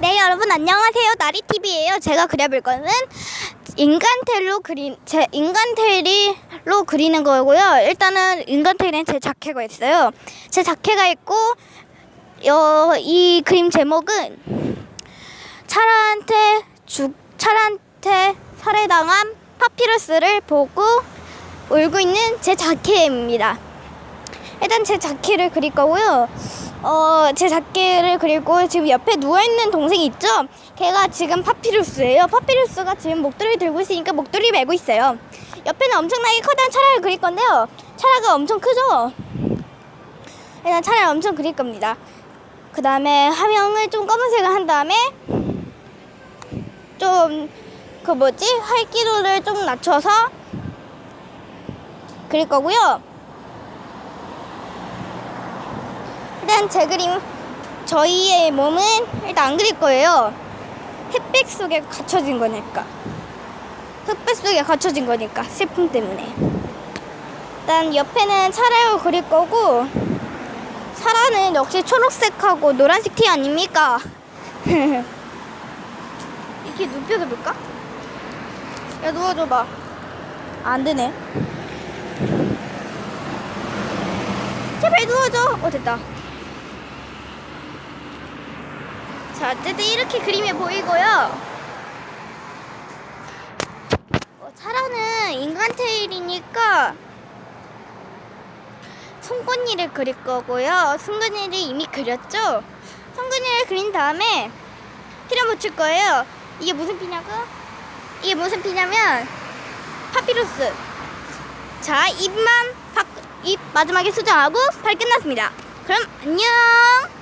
네 여러분 안녕하세요. 나리TV예요. 제가 그려볼 거는 인간텔로 그린 제 인간텔이로 그리는 거고요. 일단은 인간텔은 제 자켓가 있어요. 제 자켓가 있고 어, 이 그림 제목은 차라한테 죽 차라한테 살해당한 파피루스를 보고 울고 있는 제 자켓입니다. 일단 제 자켓을 그릴 거고요. 어, 제 자켓을 그리고 지금 옆에 누워있는 동생이 있죠? 걔가 지금 파피루스예요. 파피루스가 지금 목도리 들고 있으니까 목도리 메고 있어요. 옆에는 엄청나게 커다란 차라를 그릴 건데요. 차라가 엄청 크죠? 일단 차라를 엄청 그릴 겁니다. 그 다음에 화면을 좀 검은색을 한 다음에 좀 그 뭐지? 활기도를 좀 낮춰서 그릴 거고요. 일단 제 그림 저희의 몸은 일단 안 그릴 거예요. 햇빛 속에 갇혀진 거니까. 햇빛 속에 갇혀진 거니까 슬픔 때문에. 일단 옆에는 차라를 그릴 거고 사라는 역시 초록색하고 노란색 티 아닙니까? 이렇게 눕혀서 볼까? 야 누워줘봐. 안 되네. 제발 누워줘. 어 됐다. 자 어쨌든 이렇게 그림이 보이고요. 어, 차라는 인간 테일이니까 송곳니를 그릴 거고요. 송곳니를 이미 그렸죠. 송곳니를 그린 다음에 피를 묻힐 거예요. 이게 무슨 피냐고? 이게 무슨 피냐면 파피루스. 자 입만 바, 입 마지막에 수정하고 발 끝났습니다. 그럼 안녕.